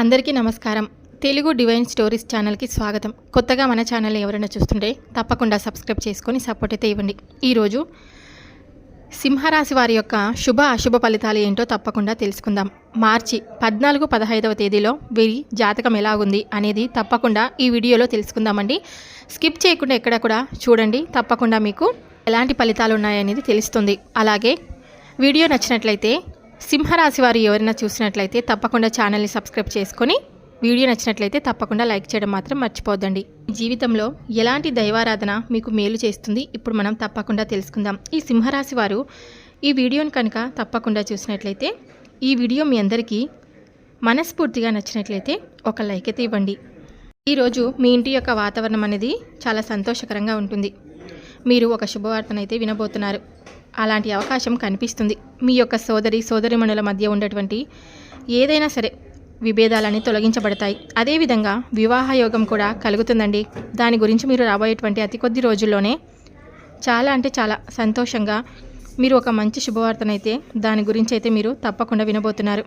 అందరికీ నమస్కారం. Telugu divine stories ఛానల్కి స్వాగతం. కొత్తగా మన ఛానల్ ఎవరైనా చూస్తుంటే తప్పకుండా సబ్స్క్రైబ్ చేసుకొని సపోర్ట్ అయితే ఇవ్వండి. ఈరోజు సింహరాశి వారి యొక్క శుభ అశుభ ఫలితాలు ఏంటో తప్పకుండా తెలుసుకుందాం. మార్చి పద్నాలుగు పదహైదవ తేదీలో వీరి జాతకం ఎలా ఉంది అనేది తప్పకుండా ఈ వీడియోలో తెలుసుకుందామండి. స్కిప్ చేయకుండా ఎక్కడ కూడా చూడండి. తప్పకుండా మీకు ఎలాంటి ఫలితాలు ఉన్నాయనేది తెలుస్తుంది. అలాగే వీడియో నచ్చినట్లయితే సింహరాశి వారు ఎవరైనా చూసినట్లయితే తప్పకుండా ఛానల్ని సబ్స్క్రైబ్ చేసుకొని వీడియో నచ్చినట్లయితే తప్పకుండా లైక్ చేయడం మాత్రం మర్చిపోద్దండి జీవితంలో ఎలాంటి దైవారాధన మీకు మేలు చేస్తుంది? ఇప్పుడు మనం తప్పకుండా తెలుసుకుందాం. ఈ సింహరాశి వారు ఈ వీడియోని కనుక తప్పకుండా చూసినట్లయితే ఈ వీడియో మీ అందరికీ మనస్ఫూర్తిగా నచ్చినట్లయితే ఒక లైక్ అయితే ఇవ్వండి. ఈరోజు మీ ఇంటి యొక్క వాతావరణం అనేది చాలా సంతోషకరంగా ఉంటుంది. మీరు ఒక శుభవార్తనైతే వినబోతున్నారు. అలాంటి అవకాశం కనిపిస్తుంది. మీ యొక్క సోదరి సోదరిమణుల మధ్య ఉండేటువంటి ఏదైనా సరే విభేదాలని తొలగించబడతాయి. అదేవిధంగా వివాహ యోగం కూడా కలుగుతుందండి. దాని గురించి మీరు రాబోయేటువంటి అతి కొద్ది రోజుల్లోనే చాలా అంటే చాలా సంతోషంగా మీరు ఒక మంచి శుభవార్తనైతే దాని గురించి అయితే మీరు తప్పకుండా వినబోతున్నారు.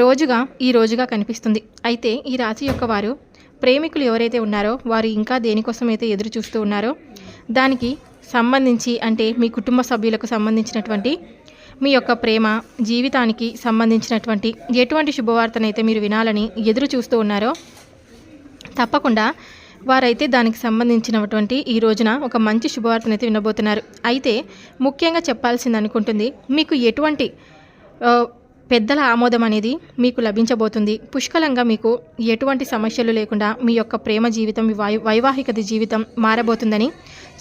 రోజుగా ఈ రోజుగా కనిపిస్తుంది. అయితే ఈ రాశి యొక్క వారు ప్రేమికులు ఎవరైతే ఉన్నారో వారు ఇంకా దేనికోసం అయితే ఎదురు చూస్తూ ఉన్నారో దానికి సంబంధించి అంటే మీ కుటుంబ సభ్యులకు సంబంధించినటువంటి మీ యొక్క ప్రేమ జీవితానికి సంబంధించినటువంటి ఎటువంటి శుభవార్తనైతే మీరు వినాలని ఎదురు చూస్తూ ఉన్నారో తప్పకుండా వారైతే దానికి సంబంధించినటువంటి ఈ రోజున ఒక మంచి శుభవార్తనైతే వినబోతున్నారు. అయితే ముఖ్యంగా చెప్పాల్సింది అనుకుంటుంది మీకు ఎటువంటి పెద్దల ఆమోదం అనేది మీకు లభించబోతుంది. పుష్కలంగా మీకు ఎటువంటి సమస్యలు లేకుండా మీ యొక్క ప్రేమ జీవితం మీ వై వైవాహిక జీవితం మారబోతుందని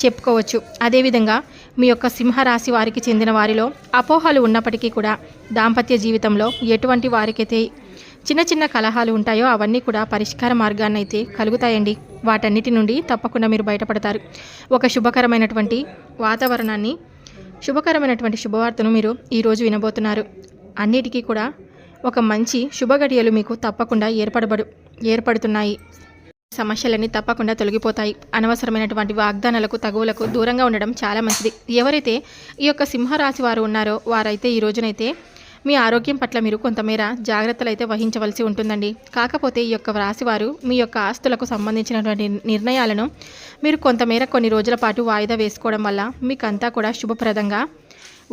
చెప్పుకోవచ్చు. అదేవిధంగా మీ యొక్క సింహరాశి వారికి చెందిన వారిలో అపోహలు ఉన్నప్పటికీ కూడా దాంపత్య జీవితంలో ఎటువంటి వారికైతే చిన్న చిన్న కలహాలు ఉంటాయో అవన్నీ కూడా పరిష్కార మార్గాన్ని అయితే కలుగుతాయండి. వాటన్నిటి నుండి తప్పకుండా మీరు బయటపడతారు. ఒక శుభకరమైనటువంటి వాతావరణాన్ని శుభకరమైనటువంటి శుభవార్తను మీరు ఈరోజు వినబోతున్నారు. అన్నిటికీ కూడా ఒక మంచి శుభగడియలు మీకు తప్పకుండా ఏర్పడబడు ఏర్పడుతున్నాయి. సమస్యలన్నీ తప్పకుండా తొలగిపోతాయి. అనవసరమైనటువంటి వాగ్దానాలకు తగువులకు దూరంగా ఉండడం చాలా మంచిది. ఎవరైతే ఈ యొక్క సింహరాశి వారు ఉన్నారో వారైతే ఈ రోజునైతే మీ ఆరోగ్యం పట్ల మీరు కొంతమేర జాగ్రత్తలు అయితే వహించవలసి ఉంటుందండి. కాకపోతే ఈ యొక్క రాశివారు మీ యొక్క ఆస్తులకు సంబంధించినటువంటి నిర్ణయాలను మీరు కొంతమేర కొన్ని రోజుల పాటు వాయిదా వేసుకోవడం వల్ల మీకంతా కూడా శుభప్రదంగా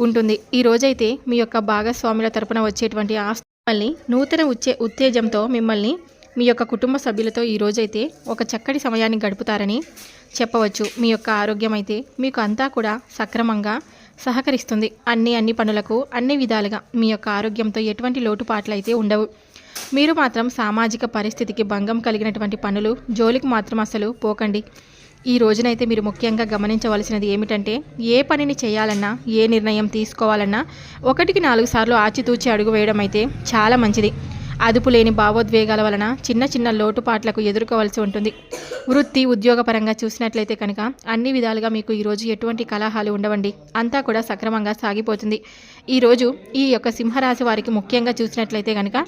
ఉంటుంది. ఈ రోజైతే మీ యొక్క భాగస్వాముల తరపున వచ్చేటువంటి ఆస్తి మిమ్మల్ని నూతన ఉచ్చే ఉత్తేజంతో మిమ్మల్ని మీ యొక్క కుటుంబ సభ్యులతో ఈ రోజైతే ఒక చక్కటి సమయాన్ని గడుపుతారని చెప్పవచ్చు. మీ యొక్క ఆరోగ్యం అయితే మీకు అంతా కూడా సక్రమంగా సహకరిస్తుంది. అన్ని అన్ని పనులకు అన్ని విధాలుగా మీ యొక్క ఆరోగ్యంతో ఎటువంటి లోటుపాట్లు అయితే ఉండవు. మీరు మాత్రం సామాజిక పరిస్థితికి భంగం కలిగినటువంటి పనులు జోలికి మాత్రం అసలు పోకండి. ఈ రోజునైతే మీరు ముఖ్యంగా గమనించవలసినది ఏమిటంటే ఏ పనిని చేయాలన్నా ఏ నిర్ణయం తీసుకోవాలన్నా ఒకటికి నాలుగు సార్లు ఆచితూచి అడుగు వేయడం అయితే చాలా మంచిది. అదుపు లేని భావోద్వేగాల వలన చిన్న చిన్న లోటుపాట్లకు ఎదుర్కోవాల్సి ఉంటుంది. వృత్తి ఉద్యోగపరంగా చూసినట్లయితే కనుక అన్ని విధాలుగా మీకు ఈరోజు ఎటువంటి కలహాలు ఉండవండి. అంతా కూడా సక్రమంగా సాగిపోతుంది. ఈరోజు ఈ యొక్క సింహరాశి వారికి ముఖ్యంగా చూసినట్లయితే కనుక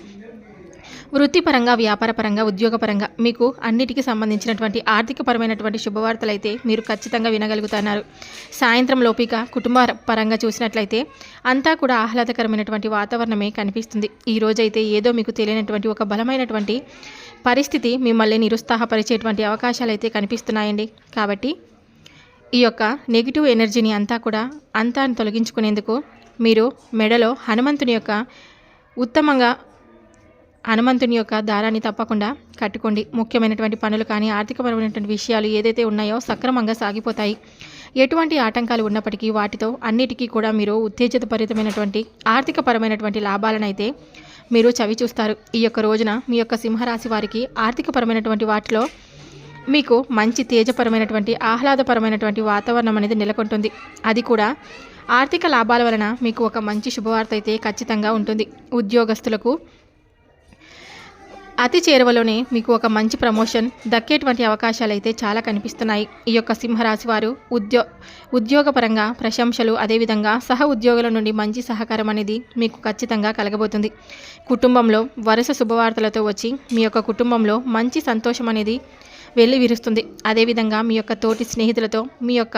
వృత్తిపరంగా వ్యాపారపరంగా ఉద్యోగపరంగా మీకు అన్నిటికీ సంబంధించినటువంటి ఆర్థికపరమైనటువంటి శుభవార్తలు అయితే మీరు ఖచ్చితంగా వినగలుగుతున్నారు సాయంత్రం లోపిక కుటుంబ పరంగా చూసినట్లయితే అంతా కూడా ఆహ్లాదకరమైనటువంటి వాతావరణమే కనిపిస్తుంది. ఈ రోజైతే ఏదో మీకు తెలియనటువంటి ఒక బలమైనటువంటి పరిస్థితి మిమ్మల్ని నిరుత్సాహపరిచేటువంటి అవకాశాలు అయితే కనిపిస్తున్నాయండి. కాబట్టి ఈ యొక్క నెగిటివ్ ఎనర్జీని అంతా కూడా అంతా తొలగించుకునేందుకు మీరు మెడలో హనుమంతుని యొక్క ఉత్తమంగా హనుమంతుని యొక్క దారాన్ని తప్పకుండా కట్టుకోండి. ముఖ్యమైనటువంటి పనులు కానీ ఆర్థికపరమైనటువంటి విషయాలు ఏదైతే ఉన్నాయో సక్రమంగా సాగిపోతాయి. ఎటువంటి ఆటంకాలు ఉన్నప్పటికీ వాటితో అన్నిటికీ కూడా మీరు ఉత్తేజితపరితమైనటువంటి ఆర్థికపరమైనటువంటి లాభాలను అయితే మీరు చవి చూస్తారు. ఈ యొక్క రోజున మీ యొక్క సింహరాశి వారికి ఆర్థికపరమైనటువంటి వాటిలో మీకు మంచి తేజపరమైనటువంటి ఆహ్లాదపరమైనటువంటి వాతావరణం అనేది నెలకొంటుంది. అది కూడా ఆర్థిక లాభాల వలన మీకు ఒక మంచి శుభవార్త అయితే ఖచ్చితంగా ఉంటుంది. ఉద్యోగస్తులకు అతి చేరువలోనే మీకు ఒక మంచి ప్రమోషన్ దక్కేటువంటి అవకాశాలు అయితే చాలా కనిపిస్తున్నాయి. ఈ యొక్క సింహరాశి వారు ఉద్యో ఉద్యోగపరంగా ప్రశంసలు అదేవిధంగా సహ ఉద్యోగుల నుండి మంచి సహకారం అనేది మీకు ఖచ్చితంగా కలగబోతుంది. కుటుంబంలో వరుస శుభవార్తలతో వచ్చి మీ యొక్క కుటుంబంలో మంచి సంతోషం అనేది వెళ్ళి విరుస్తుంది. అదేవిధంగా మీ యొక్క తోటి స్నేహితులతో మీ యొక్క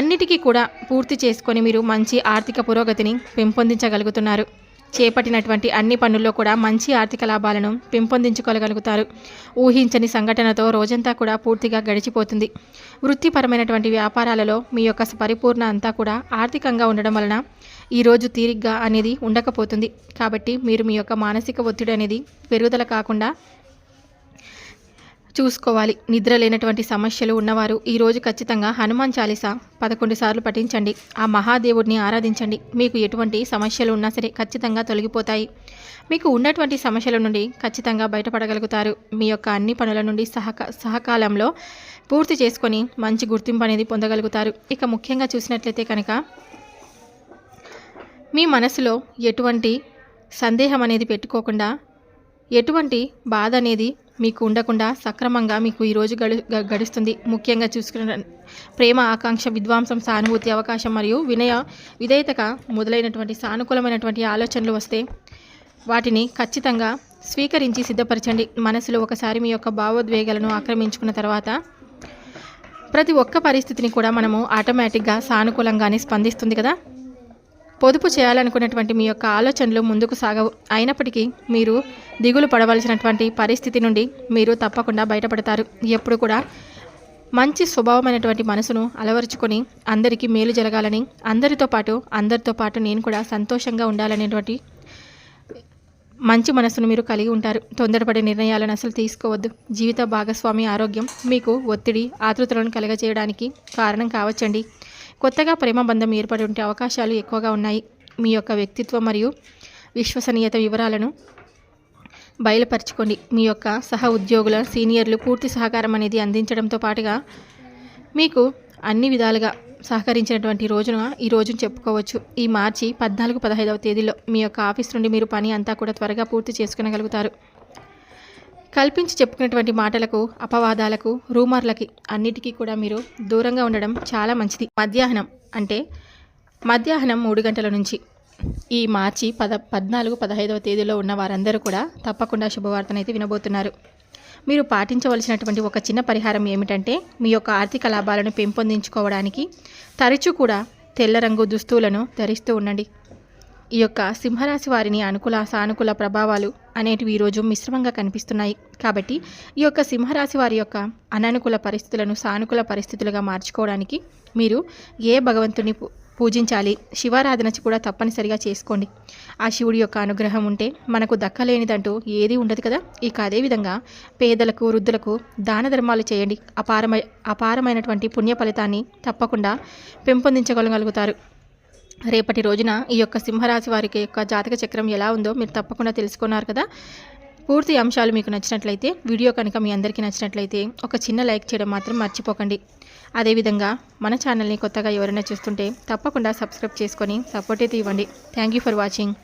అన్నిటికీ కూడా పూర్తి చేసుకొని మీరు మంచి ఆర్థిక పురోగతిని పెంపొందించగలుగుతున్నారు. చేపట్టినటువంటి అన్ని పనుల్లో కూడా మంచి ఆర్థిక లాభాలను పెంపొందించుకోగలుగుతారు. ఊహించని సంఘటనతో రోజంతా కూడా పూర్తిగా గడిచిపోతుంది. వృత్తిపరమైనటువంటి వ్యాపారాలలో మీ యొక్క పరిపూర్ణ అంతా కూడా ఆర్థికంగా ఉండడం వలన ఈరోజు తీరిగ్గా అనేది ఉండకపోతుంది. కాబట్టి మీరు మీ యొక్క మానసిక ఒత్తిడి అనేది పెరుగుదల కాకుండా చూసుకోవాలి. నిద్ర లేనటువంటి సమస్యలు ఉన్నవారు ఈరోజు ఖచ్చితంగా హనుమాన్ చాలీసా పదకొండు సార్లు పఠించండి. ఆ మహాదేవుడిని ఆరాధించండి. మీకు ఎటువంటి సమస్యలు ఉన్నా సరే ఖచ్చితంగా తొలగిపోతాయి. మీకు ఉన్నటువంటి సమస్యల నుండి ఖచ్చితంగా బయటపడగలుగుతారు. మీ యొక్క అన్ని పనుల నుండి సహక సహకాలంలో పూర్తి చేసుకొని మంచి గుర్తింపు అనేది పొందగలుగుతారు. ఇక ముఖ్యంగా చూసినట్లయితే కనుక మీ మనసులో ఎటువంటి సందేహం అనేది పెట్టుకోకుండా ఎటువంటి బాధ అనేది మీకు ఉండకుండా సక్రమంగా మీకు ఈరోజు గడు గడుస్తుంది. ముఖ్యంగా చూసుకున్న ప్రేమ ఆకాంక్ష విద్వాంసం సానుభూతి అవకాశం మరియు వినయ విధేయతక మొదలైనటువంటి సానుకూలమైనటువంటి ఆలోచనలు వస్తే వాటిని ఖచ్చితంగా స్వీకరించి సిద్ధపరచండి. మనసులో ఒకసారి మీ యొక్క భావోద్వేగాలను ఆక్రమించుకున్న తర్వాత ప్రతి ఒక్క పరిస్థితిని కూడా మనము ఆటోమేటిక్గా సానుకూలంగానే స్పందిస్తుంది కదా? పొదుపు చేయాలనుకున్నటువంటి మీ యొక్క ఆలోచనలు ముందుకు సాగవు అయినప్పటికీ మీరు దిగులు పడవలసినటువంటి పరిస్థితి నుండి మీరు తప్పకుండా బయటపడతారు. ఎప్పుడు కూడా మంచి స్వభావమైనటువంటి మనసును అలవరుచుకొని అందరికీ మేలు జరగాలని అందరితో పాటు అందరితో పాటు నేను కూడా సంతోషంగా ఉండాలనేటువంటి మంచి మనసును మీరు కలిగి ఉంటారు. తొందరపడే నిర్ణయాలను అసలు తీసుకోవద్దు. జీవిత భాగస్వామి ఆరోగ్యం మీకు ఒత్తిడి ఆతృతలను కలగజేయడానికి కారణం కావచ్చండి. కొత్తగా ప్రేమ బంధం ఏర్పడి ఉంటే అవకాశాలు ఎక్కువగా ఉన్నాయి. మీ యొక్క వ్యక్తిత్వం మరియు విశ్వసనీయత వివరాలను బయలుపరచుకోండి. మీ యొక్క సహ ఉద్యోగుల సీనియర్లు పూర్తి సహకారం అనేది అందించడంతో పాటుగా మీకు అన్ని విధాలుగా సహకరించినటువంటి రోజున ఈ రోజును చెప్పుకోవచ్చు. ఈ మార్చి పద్నాలుగు పదహైదవ తేదీలో మీ యొక్క ఆఫీస్ నుండి మీరు పని అంతా కూడా త్వరగా పూర్తి చేసుకునగలుగుతారు. కల్పించి చెప్పుకున్నటువంటి మాటలకు అపవాదాలకు రూమర్లకి అన్నిటికీ కూడా మీరు దూరంగా ఉండడం చాలా మంచిది. మధ్యాహ్నం అంటే మధ్యాహ్నం మూడు గంటల నుంచి ఈ మార్చి పద పద్నాలుగు పదహైదవ తేదీలో ఉన్న వారందరూ కూడా తప్పకుండా శుభవార్తనైతే వినబోతున్నారు. మీరు పాటించవలసినటువంటి ఒక చిన్న పరిహారం ఏమిటంటే మీ యొక్క ఆర్థిక లాభాలను పెంపొందించుకోవడానికి తరచూ కూడా తెల్ల రంగు దుస్తువులను ధరిస్తూ ఉండండి. ఈ యొక్క సింహరాశి వారిని అనుకూల సానుకూల ప్రభావాలు అనేటివి ఈరోజు మిశ్రమంగా కనిపిస్తున్నాయి. కాబట్టి ఈ యొక్క సింహరాశి వారి యొక్క అననుకూల పరిస్థితులను సానుకూల పరిస్థితులుగా మార్చుకోవడానికి మీరు ఏ భగవంతుని పూ- పూజించాలి? శివారాధన కూడా తప్పనిసరిగా చేసుకోండి. ఆ శివుడి యొక్క అనుగ్రహం ఉంటే మనకు దక్కలేనిదంటూ ఏది ఉండదు కదా? ఇక అదేవిధంగా పేదలకు వృద్ధులకు దాన ధర్మాలు చేయండి. అపారమై అపారమైనటువంటి పుణ్య ఫలితాన్ని తప్పకుండా పెంపొందించగలగలుగుతారు రేపటి రోజున ఈ యొక్క సింహరాశి వారికి యొక్క జాతక చక్రం ఎలా ఉందో మీరు తప్పకుండా తెలుసుకున్నారు కదా. పూర్తి అంశాలు మీకు నచ్చినట్లయితే వీడియో కనుక మీ అందరికీ నచ్చినట్లయితే ఒక చిన్న లైక్ చేయడం మాత్రం మర్చిపోకండి. అదేవిధంగా మన ఛానల్ని కొత్తగా ఎవరైనా చూస్తుంటే తప్పకుండా సబ్స్క్రైబ్ చేసుకొని సపోర్ట్ అయితే ఇవ్వండి. Thank for watching